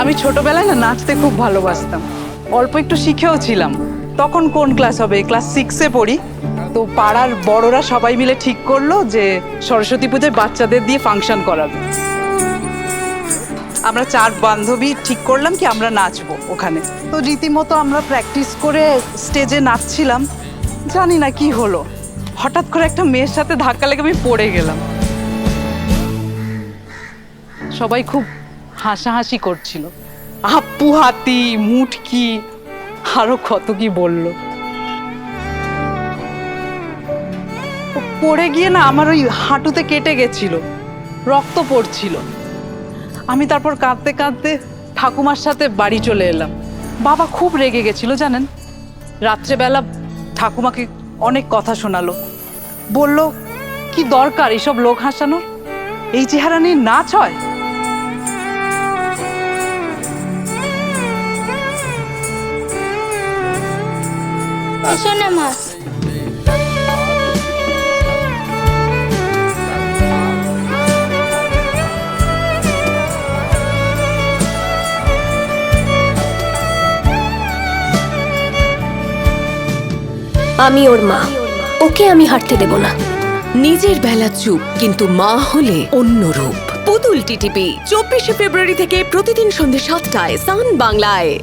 আমি ছোটবেলায় না নাচতে খুব ভালোবাসতাম। অল্প একটু শিখেও ছিলাম। তখন কোন ক্লাস হবে? ক্লাস সিক্সে পড়ি। তো পাড়ার বড়রা সবাই মিলে ঠিক করল যে সরস্বতী পুজোয় বাচ্চাদের দিয়ে ফাংশন করাবে। আমরা চার বান্ধবী ঠিক করলাম কি আমরা নাচবো ওখানে। তো রীতিমতো আমরা প্র্যাকটিস করে স্টেজে নাচছিলাম। জানি না কি হলো। হঠাৎ করে একটা মেয়ের সাথে ধাক্কা লেগে আমি পড়ে গেলাম। সবাই খুব হাসাহাসি করছিল। আপু হাতি, মুটকি, আরও কত কি বলল। পড়ে গিয়ে না আমার ওই হাঁটুতে কেটে গেছিল, রক্ত পড়ছিল। আমি তারপর কাঁদতে কাঁদতে ঠাকুমার সাথে বাড়ি চলে এলাম। বাবা খুব রেগে গেছিল, জানেন? রাত্রেবেলা ঠাকুমাকে অনেক কথা শোনালো। বলল, কি দরকার এসব লোক হাসানোর? এই চেহারা নিয়ে নাচ হয়? আমি ওর মা। ওকে আমি হাঁটতে দেব না। নিজের বেলা চুপ কিন্তু মা হলে অন্য রূপ। পুতুল টিটিপি চব্বিশে ফেব্রুয়ারি থেকে প্রতিদিন সন্ধ্যে সাতটায় সান বাংলায়।